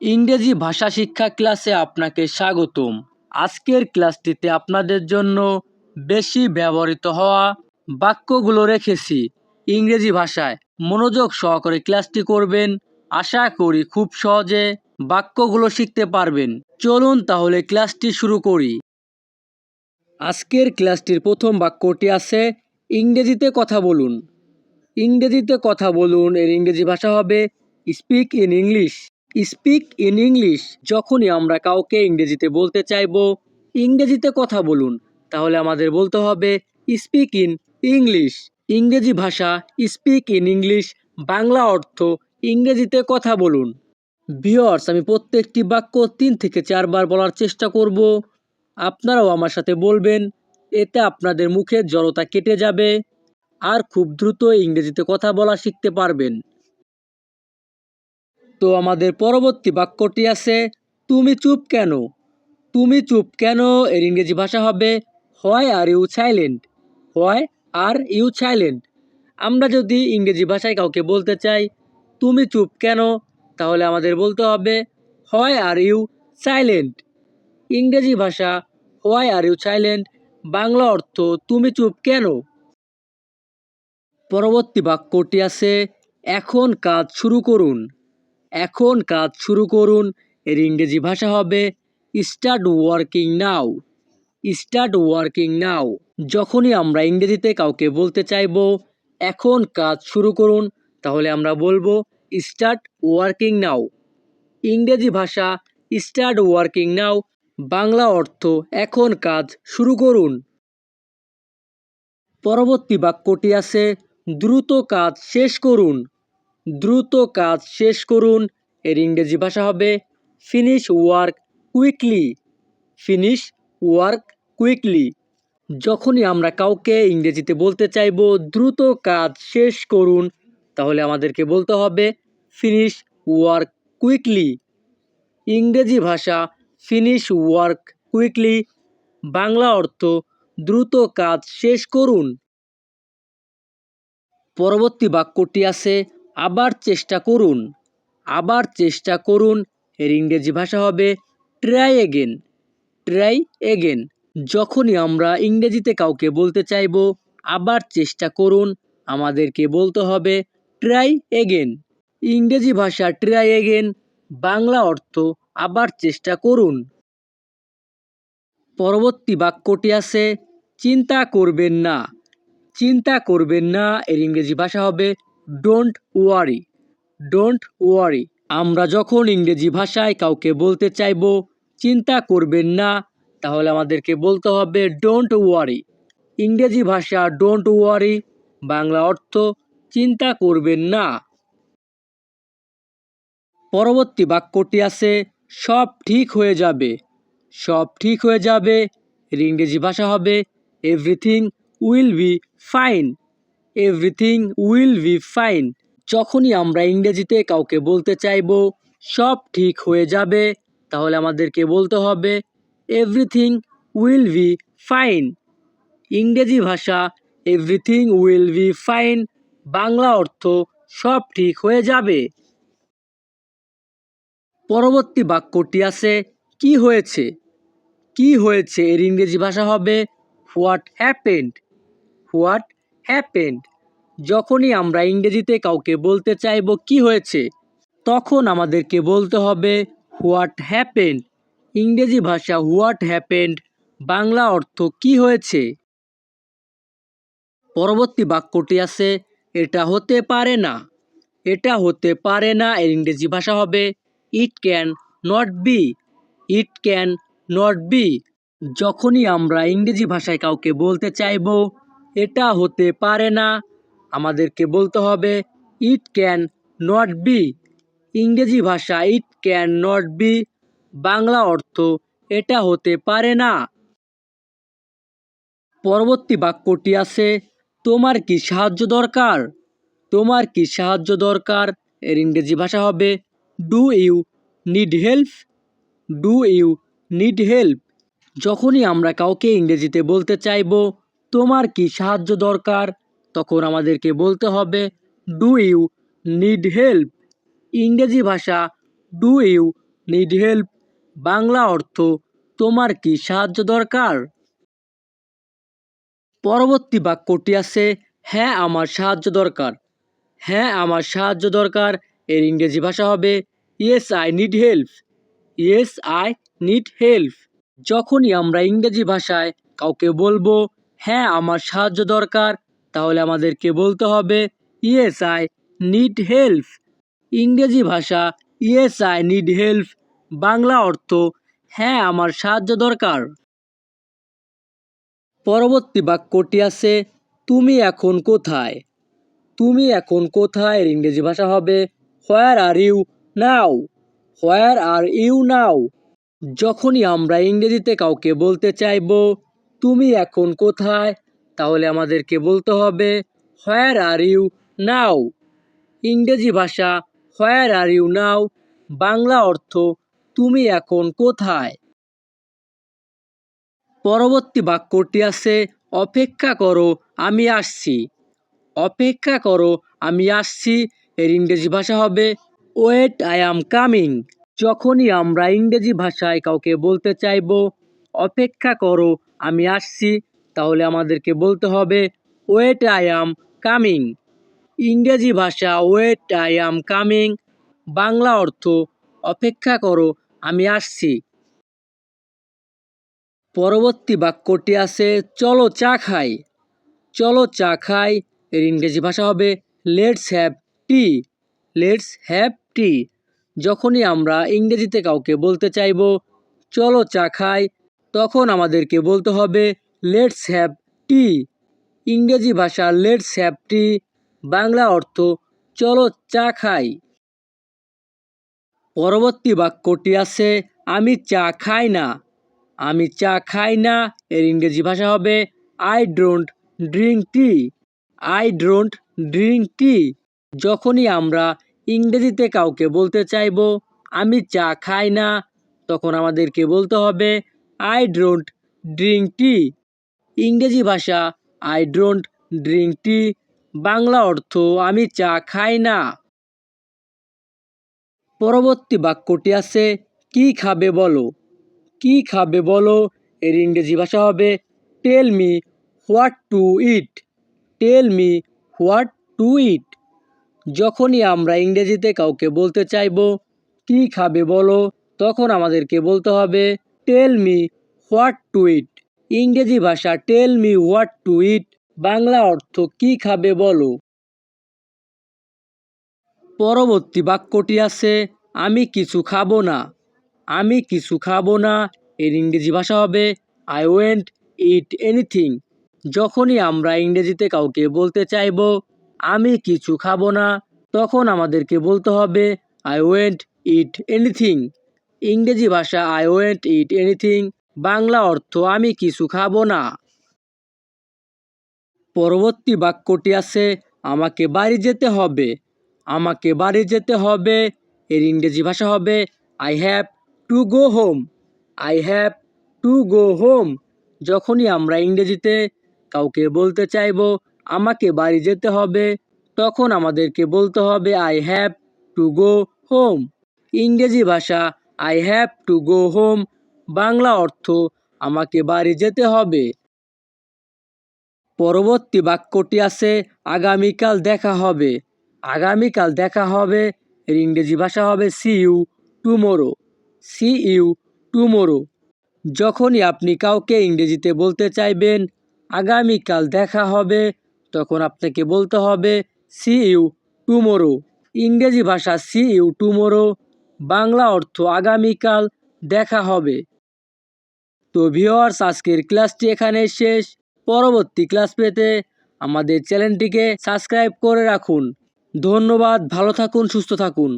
ইংরেজি ভাষা শিক্ষা ক্লাসে আপনাকে স্বাগতম। আজকের ক্লাসটিতে আপনাদের জন্য বেশি ব্যবহৃত হওয়া বাক্যগুলো রেখেছি। ইংরেজি ভাষায় মনোযোগ সহকারে ক্লাসটি করবেন। আশা করি খুব সহজে বাক্যগুলো শিখতে পারবেন। চলুন তাহলে ক্লাসটি শুরু করি। আজকের ক্লাসটির প্রথম বাক্যটি আছে, ইংরেজিতে কথা বলুন। ইংরেজিতে কথা বলুন, এর ইংরেজি ভাষা হবে speak in English speak in English যখনই আমরা কাউকে ইংরেজিতে বলতে চাইব, ইংরেজিতে কথা বলুন, তাহলে আমাদের বলতে হবে স্পিক ইন ইংলিশ ইংরেজি ভাষা স্পিক ইন ইংলিশ বাংলা অর্থ ইংরেজিতে কথা বলুন। ভিওর্স আমি প্রত্যেকটি বাক্য তিন থেকে চারবার বলার চেষ্টা করব। আপনারাও আমার সাথে বলবেন, এতে আপনাদের মুখের জড়তা কেটে যাবে। আর খুব দ্রুত ইংরেজিতে কথা বলা শিখতে পারবেন। তো আমাদের পরবর্তী বাক্যটি আছে, তুমি চুপ কেন? তুমি চুপ কেন? এর ইংরেজি ভাষা হবে হয় আর ইউ সাইলেন্ট হয় আর ইউ সাইলেন্ট আমরা যদি ইংরেজি ভাষায় কাউকে বলতে চাই, তুমি চুপ কেন? তাহলে আমাদের বলতে হবে হয় আর ইউ সাইলেন্ট ইংরেজি ভাষা why are you silent Bangla অর্থ, তুমি চুপ কেন? পরবর্তী বাক্যটি আছে, এখন কাজ শুরু করুন। এখন কাজ শুরু করুন। এর ইংরেজি ভাষা হবে start working now start working now যখনই আমরা ইংরেজিতে কাউকে বলতে চাইব, এখন কাজ শুরু করুন, তাহলে আমরা বলব স্টার্ট ওয়ার্কিং নাও ইংরেজি ভাষা স্টার্ট ওয়ার্কিং নাও বাংলা অর্থ, এখন কাজ শুরু করুন। পরবর্তী বাক্যটি আছে, দ্রুত কাজ শেষ করুন। দ্রুত কাজ শেষ করুন। এর ইংরেজি ভাষা হবে finish work quickly. Finish work quickly. যখনই আমরা কাউকে ইংরেজিতে বলতে চাইব, দ্রুত কাজ শেষ করুন, তাহলে আমাদেরকে বলতে হবে ফিনিশ ওয়ার্ক কুইকলি। ইংরেজি ভাষা ফিনিশ ওয়ার্ক কুইকলি। বাংলা অর্থ দ্রুত কাজ শেষ করুন। পরবর্তী বাক্যটি আছে আবার চেষ্টা করুন। আবার চেষ্টা করুন। এর ইংরেজি ভাষা হবে ট্রাই এগেন ট্রাই এগেন যখনই আমরা ইংরেজিতে কাউকে বলতে চাইব, আবার চেষ্টা করুন। আমাদেরকে বলতে হবে ট্রাই এগেন ইংরেজি ভাষা ট্রাই এগেন বাংলা অর্থ আবার চেষ্টা করুন। পরবর্তী বাক্যটি আছে, চিন্তা করবেন না। চিন্তা করবেন না। এর ইংরেজি ভাষা হবে ডোন্ট ওয়ারি ডোন্ট ওয়ারি আমরা যখন ইংরেজি ভাষায় কাউকে বলতে চাইব, চিন্তা করবেন না। তাহলে আমাদেরকে বলতে হবে ডোন্ট ওয়ারি ইংরেজি ভাষা ডোন্ট ওয়ারি বাংলা অর্থ চিন্তা করবেন না। পরবর্তী বাক্যটি আছে, সব ঠিক হয়ে যাবে। সব ঠিক হয়ে যাবে, এর ইংরেজি ভাষা হবে everything will be fine everything will be fine যখনই আমরা ইংরেজিতে কাউকে বলতে চাইব, সব ঠিক হয়ে যাবে। তাহলে আমাদেরকে বলতে হবে এভরিথিং উইল বি ফাইন ইংরেজি ভাষা everything will be fine Bangla অর্থ সব ঠিক হয়ে যাবে। পরবর্তী বাক্যটি আছে, কি হয়েছে? কি হয়েছে এর ইংরেজি ভাষা হবে হোয়াট হ্যাপেন্ড হোয়াট হ্যাপেন্ড যখনই আমরা ইংরেজিতে কাউকে বলতে চাইব কি হয়েছে, তখন আমাদেরকে বলতে হবে হোয়াট হ্যাপেন্ড। ইংরেজি ভাষা হোয়াট হ্যাপেন্ড, বাংলা অর্থ কি হয়েছে। পরবর্তী বাক্যটি আছে, এটা হতে পারে না। এটা হতে পারে না এর ইংরেজি ভাষা হবে it can not be it can not be যখনই আমরা ইংরেজি ভাষায় কাউকে বলতে চাইব এটা হতে পারে না। আমাদেরকে বলতে হবে ইট ক্যান নট বি ইংরেজি ভাষা it can not be Bangla অর্থ, এটা হতে পারে না। পরবর্তী বাক্যটি আছে, তোমার কি সাহায্য দরকার? তোমার কি সাহায্য দরকার? এর ইংরেজি ভাষা হবে do you need help do you need help যখনই আমরা কাউকে ইংরেজিতে বলতে চাইব তোমার কি সাহায্য দরকার? তখন আমাদেরকে বলতে হবে ডু ইউ নিড হেল্প ইংরেজি ভাষা do you need help Bangla অর্থ, তোমার কি সাহায্য দরকার? পরবর্তী বাক্যটি আছে হ্যাঁ আমার সাহায্য দরকার। হ্যাঁ আমার সাহায্য দরকার। এর ইংরেজি ভাষা হবে yes I need help yes I need help যখনই আমরা ইংরেজি ভাষায় কাউকে বলব হ্যাঁ আমার সাহায্য দরকার। তাহলে আমাদেরকে বলতে হবে ইয়েস আই নিড হেল্প। ইংরেজি ভাষা yes I need help. Bangla অর্থ হ্যাঁ আমার সাহায্য দরকার। পরবর্তী বাক্যটি আছে, তুমি এখন কোথায়? তুমি এখন কোথায়? ইংরেজি ভাষা হবে where are you now where are you now যখনই আমরা ইংরেজিতে কাউকে বলতে চাইব তুমি এখন কোথায়? তাহলে আমাদেরকে বলতে হবে হোয়ার আর ইউ নাও ইংরেজি ভাষা where are you now Bangla অর্থ, তুমি এখন কোথায়? পরবর্তী বাক্যটি আছে, অপেক্ষা করো, আমি আসছি। অপেক্ষা করো, আমি আসছি, এর ইংরেজি ভাষা হবে ওয়েট আই অ্যাম কামিং যখনই আমরা ইংরেজি ভাষায় কাউকে বলতে চাইব, অপেক্ষা করো আমি আসছি, তাহলে আমাদেরকে বলতে হবে ওয়েট আই অ্যাম কামিং ইংরেজি ভাষা wait I am coming Bangla অর্থ, অপেক্ষা করো, আমি আসছি। পরবর্তী বাক্যটি আছে, চলো চা খাই। চলো চা খাই, এর ইংরেজি ভাষা হবে let's have tea let's have tea যখনই আমরা ইংরেজিতে কাউকে বলতে চাইব, চলো চা খাই তখন আমাদেরকে বলতে হবে লেটস হ্যাভ টি ইংরেজি ভাষা লেটস হ্যাভ টি বাংলা অর্থ, চলো চা খাই। পরবর্তী বাক্যটি আছে, আমি চা খাই না। আমি চা খাই না। এর ইংরেজি ভাষা হবে I don't drink tea I don't drink tea যখনই আমরা ইংরেজিতে কাউকে বলতে চাইব, আমি চা খাই না, তখন আমাদেরকে বলতে হবে আই ডোন্ট ড্রিঙ্ক টি ইংরেজি ভাষা I don't drink tea Bangla অর্থ, আমি চা খাই না। পরবর্তী বাক্যটি আছে, কি খাবে বলো? কি খাবে বলো? এর ইংরেজি ভাষা হবে tell me what to eat tell me what to eat যখনই আমরা ইংরেজিতে কাউকে বলতে চাইব, কি খাবে বলো? তখন আমাদেরকে বলতে হবে tell me what to eat ইংরেজি ভাষা tell me what to eat Bangla অর্থ কি খাবে বলো? পরবর্তী বাক্যটি আছে, আমি কিছু খাব না। আমি কিছু খাব না। এর ইংরেজি ভাষা হবে আই ওয়েন্ট ইট এনিথিং যখনই আমরা ইংরেজিতে কাউকে বলতে চাইব, আমি কিছু খাব না, তখন আমাদেরকে বলতে হবে আই ওয়েন্ট ইট এনিথিং ইংরেজি ভাষা I won't eat anything Bangla অর্থ আমি কিছু খাব না। পরবর্তী বাক্যটি আছে, আমাকে বাড়ি যেতে হবে। আমাকে বাড়ি যেতে হবে, এর ইংরেজি ভাষা হবে I have to go home I have to go home যখনই আমরা ইংরেজিতে কাউকে বলতে চাইব, আমাকে বাড়ি যেতে হবে, তখন আমাদেরকে বলতে হবে I have to go home ইংরেজি ভাষা I have to go home Bangla অর্থ আমাকে বাড়ি যেতে হবে। পরবর্তী বাক্যটি আছে, আগামীকাল দেখা হবে। আগামীকাল দেখা হবে, এর ইংরেজি ভাষা হবে see you tomorrow see you tomorrow যখনই আপনি কাউকে ইংরেজিতে বলতে চাইবেন, আগামীকাল দেখা হবে, তখন আপনাকে বলতে হবে সি ইউ টুমোরো ইংরেজি ভাষা সি ইউ টুমোরো বাংলা অর্থ আগামীকাল দেখা হবে। তো ভিওয়ার্স আজকের ক্লাসটি এখানে শেষ। পরবর্তী ক্লাস পেতে আমাদের চ্যানেলটিকে সাবস্ক্রাইব করে রাখুন। ধন্যবাদ, ভালো থাকুন, সুস্থ থাকুন।